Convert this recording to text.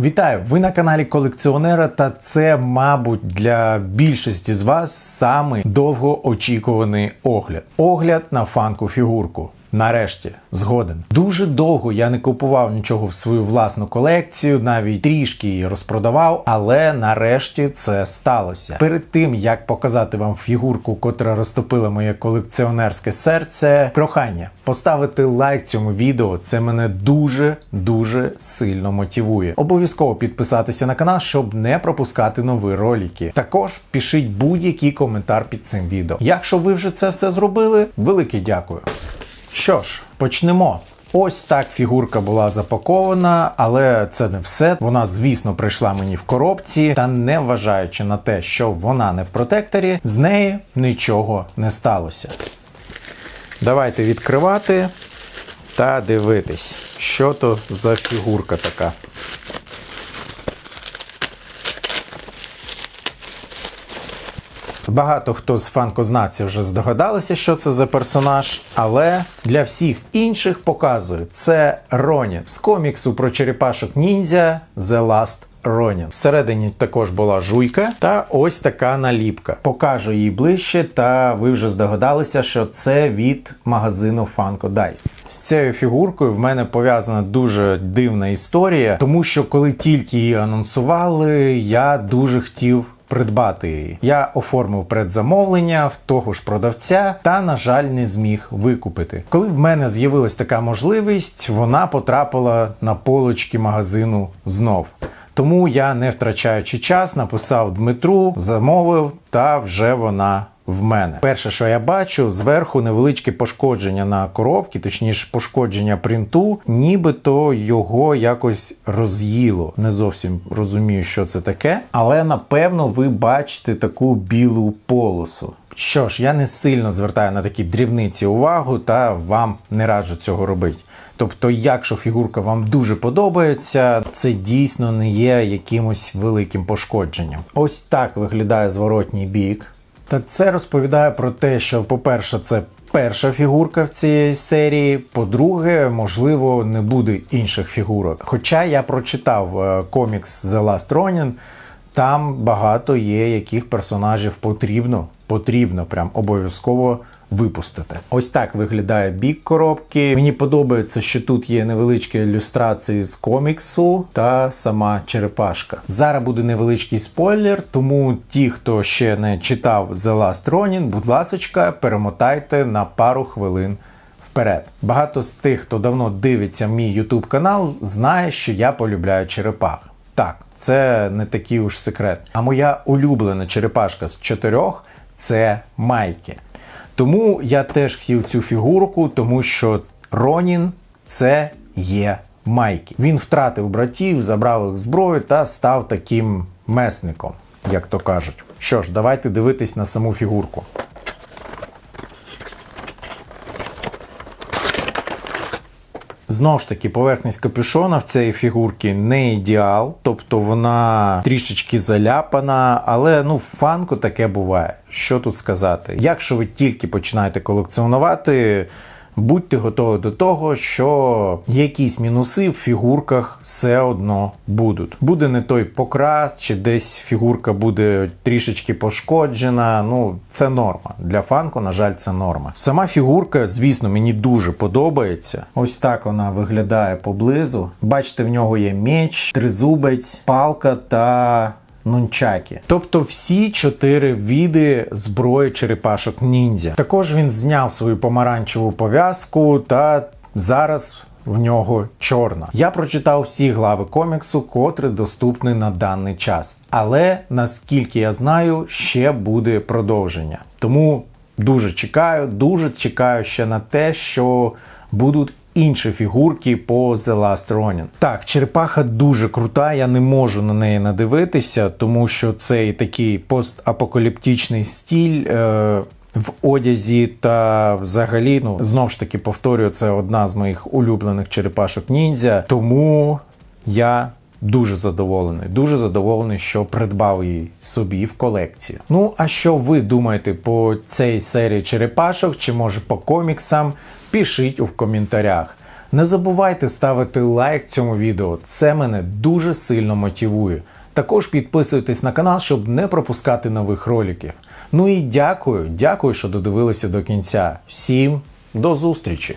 Вітаю! Ви на каналі колекціонера, та це, мабуть, для більшості з вас самий довгоочікуваний огляд. Огляд на фанку фігурку. Нарешті, згоден. Дуже довго я не купував нічого в свою власну колекцію, навіть трішки її розпродавав, але нарешті це сталося. Перед тим як показати вам фігурку, котра розтопила моє колекціонерське серце, прохання поставити лайк цьому відео. Це мене дуже дуже сильно мотивує. Обов'язково підписатися на канал, щоб не пропускати нові ролики. Також пишіть будь-який коментар під цим відео. Якщо ви вже це все зробили, велике дякую. Що ж, почнемо. Ось так фігурка була запакована, але це не все. Вона, звісно, прийшла мені в коробці, та не вважаючи на те, що вона не в протекторі, з неї нічого не сталося. Давайте відкривати та дивитись, що то за фігурка така. Багато хто з фанкознавців вже здогадалися, що це за персонаж, але для всіх інших показую це Ронін з коміксу про черепашок ніндзя The Last Ronin. Всередині також була жуйка та ось така наліпка. Покажу її ближче, та ви вже здогадалися, що це від магазину Funko Dice. З цією фігуркою в мене пов'язана дуже дивна історія, тому що коли тільки її анонсували, я дуже хотів придбати її. Я оформив предзамовлення в того ж продавця та, на жаль, не зміг викупити. Коли в мене з'явилась така можливість, вона потрапила на полочки магазину знов. Тому я, не втрачаючи час, написав Дмитру, замовив, та вже вона в мене. Перше, що я бачу, зверху невеличке пошкодження на коробці, точніше пошкодження принту, нібито його якось роз'їло. Не зовсім розумію, що це таке, але напевно ви бачите таку білу полосу. Що ж, я не сильно звертаю на такі дрібниці увагу, та вам не раджу цього робити. Тобто, якщо фігурка вам дуже подобається, це дійсно не є якимось великим пошкодженням. Ось так виглядає зворотній бік. Та це розповідає про те, що, по-перше, це перша фігурка в цієї серії. По-друге, можливо, не буде інших фігурок. Хоча я прочитав е, комікс The Last Ronin, там багато є, яких персонажів потрібно, потрібно прям обов'язково випустити. Ось так виглядає бік коробки. Мені подобається, що тут є невеличкі ілюстрації з коміксу та сама черепашка. Зараз буде невеличкий спойлер, тому ті, хто ще не читав The Last Ronin, будь ласочка, перемотайте на пару хвилин. Вперед. Багато з тих, хто давно дивиться мій YouTube канал, знає, що я полюбляю черепах. Так, це не такий уж секрет. А моя улюблена черепашка з чотирьох це Майки. Тому я теж хотів цю фігурку, тому що Ронін це є Майки. Він втратив братів, забрав їх зброю та став таким месником, як то кажуть. Що ж, давайте дивитись на саму фігурку. Знову ж таки, поверхність капюшона в цієї фігурки не ідеал, тобто вона трішечки заляпана, але ну в фанку таке буває. Що тут сказати? Якщо ви тільки починаєте колекціонувати, будьте готові до того, що якісь мінуси в фігурках все одно будуть. Буде не той покрас, чи десь фігурка буде трішечки пошкоджена. Ну, це норма. Для фанку, на жаль, це норма. Сама фігурка, звісно, мені дуже подобається. Ось так вона виглядає поблизу. Бачите, в нього є меч, тризубець, палка та нунчаки. Тобто всі чотири види зброї черепашок ніндзя. Також він зняв свою помаранчеву пов'язку та зараз. В нього чорна. Я прочитав всі глави коміксу, котрі доступні на даний час. Але наскільки я знаю, ще буде продовження. Тому дуже чекаю, дуже чекаю ще на те, що будуть інші фігурки по The Last Ronin. Так, черепаха дуже крута, я не можу на неї надивитися, тому що цей такий постапокаліптичний стіль. Е- в одязі та взагалі, ну знов ж таки повторюю, це одна з моїх улюблених черепашок ніндзя. Тому я дуже задоволений. Дуже задоволений, що придбав її собі в колекцію. Ну, а що ви думаєте по цій серії черепашок, чи може по коміксам? Пишіть у коментарях. Не забувайте ставити лайк цьому відео, це мене дуже сильно мотивує. Також підписуйтесь на канал, щоб не пропускати нових роликів. Ну і дякую, дякую, що додивилися до кінця. Всім до зустрічі!